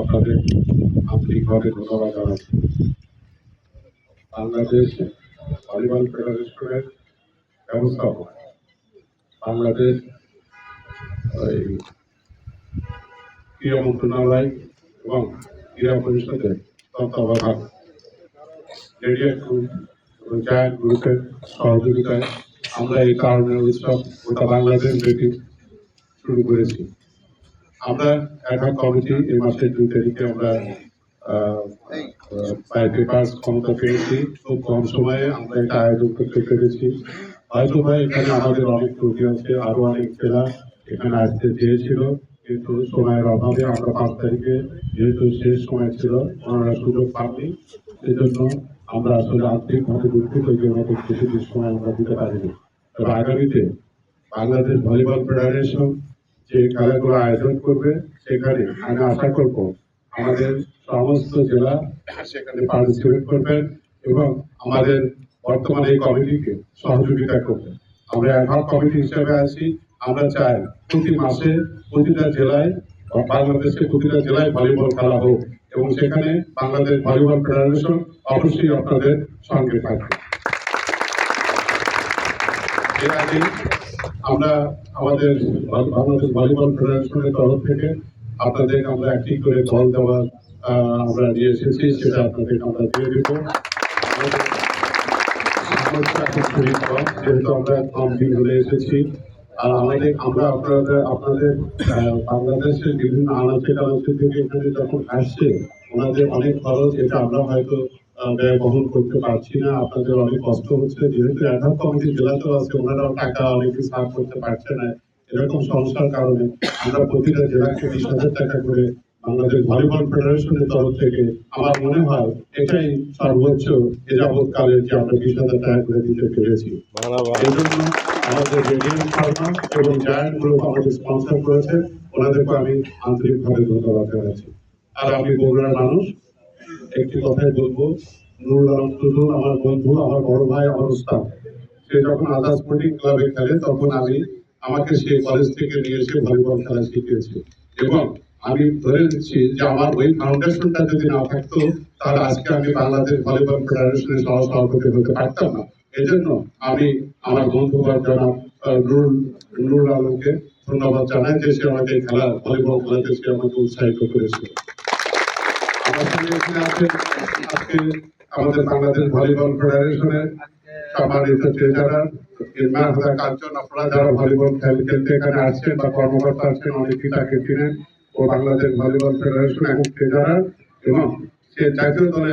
আপনাদের আন্তরিকভাবে ধন্যবাদ জানাচ্ছি বাংলাদেশ ভলিবল ফেডারেশনের ব্যবস্থাপক। বাংলাদেশ ওই ক্রীড়া মন্ত্রণালয় এবং ক্রীড়া পরিষদের তত্ত্বাবধান রেডিও গ্রুপ গ্রুপের সহযোগিতায় আমরা এই কারণে উৎসব গোটা বাংলাদেশ ব্যাপী শুরু করেছি। আমরা একটা কমিটি এই মাসের দুই তারিখে আমরা পেপার ক্ষমতা পেয়েছি। খুব কম সময়ে আমরা এটা আয়োজন করতে পেরেছি। হয়তো ভাই এখানে আমাদের অনেক ত্রুটি আছে, আরও অনেক জেলা এখানে আসতে চেয়েছিল। কিন্তু সময়ের অভাবে আমরা পাঁচ তারিখে যেহেতু শেষ সময় ছিল, ওনারা সুযোগ পাননি। সেজন্য আমরা আসলে আর্থিকভাবে দুঃখিত যে ওনাদের বেশি সময় আমরা দিতে পারিনি। তবে আগামীতে বাংলাদেশ ভলিবল ফেডারেশন যে খেলাগুলো আয়োজন করবে, সেখানে আমি আশা করব আমাদের সমস্ত জেলা সেখানে পার্টিসিপেট করবেন এবং আমাদের বর্তমানে এই কমিটিকে সহযোগিতা করবেন আমরা এখন কমিটি হিসেবে আছি। আমরা চাই প্রতি মাসে প্রতিটা জেলায় বা বাংলাদেশের প্রতিটা জেলায় ভলিবল খেলা হোক এবং সেখানে বাংলাদেশ ভলিবল ফেডারেশন অবশ্যই আপনাদের সঙ্গে থাকবে। আমরা আমাদের বাংলাদেশ ভলিবল ফেডারেশনের তরফ থেকে আপনাদের আমরা একটি করে দল দেওয়ার আমরা নিয়ে এসেছি, সেটা আপনাদের আমরা দিয়ে দেব। যেহেতু আমরা কম দিন হলে এসেছি, আর আমাদের, আমরা আপনাদের আপনাদের বাংলাদেশের বিভিন্ন আনাচে কানাচে থেকে এখানে যখন আসছে, ওনাদের অনেক খরচ, এটা আমরা হয়তো ব্যয় বহন করতে পারছি না আপনাদের অনেক কষ্ট হচ্ছে। যেহেতু এখন কমিটি জেলাতেও আছে ওনারাও টাকা অনেক সার্ভ করতে পারছে না। এরকম সমস্যার কারণে আমরা প্রতিটা জেলাকে বিশ হাজার টাকা করে বাংলাদেশ ভলিবল ফেডারেশনের তরফ থেকে আমার মনে হয় এটাই সর্বোচ্চ এ যাবৎকালে যে আমরা বিশ হাজার টাকা করে দিতে পেরেছি। এজন্য আমাদের রেডিয়েন্ট ফার্মা এবং জায়ান্ট গ্রুপ আমাদের স্পন্সর করেছে ওনাদেরকে আমি আন্তরিকভাবে ধন্যবাদ জানাচ্ছি। আর আমি বগুড়ার মানুষ একটি কথাই বলব, নুরুল আমার বন্ধু, আমার বড় ভাই, আমার উস্তাদ। সে যখন আজাদ স্পোর্টিং ক্লাবে খেলে, তখন আমি আমাকে সে কলেজ থেকে নিয়ে এসে ভলিবল খেলা শিখিয়েছে। এবং আমি ধরে নিচ্ছি যে আমার ওই ফাউন্ডেশনটা যদি না থাকতো, তাহলে আজকে আমি বাংলাদেশ ভলিবল ফেডারেশনের সহ সভাপতি হতে পারতাম না। এজন্য আমি আমার বন্ধু বা জনাব নুরুল নুরুল আলমকে ধন্যবাদ জানাই যে সে আমাকে খেলা ভলিবল খেলাতে সে আমাকে উৎসাহিত করেছিল এখানে আমাদের বাংলাদেশ ভলিবল ফেডারেশনের সম্মানিত যারা ভলিবল খেল খেলতে এখানে বা কর্মকর্তা ও বাংলাদেশ ভলিবল এবং ট্রেজারার এবং সে দলের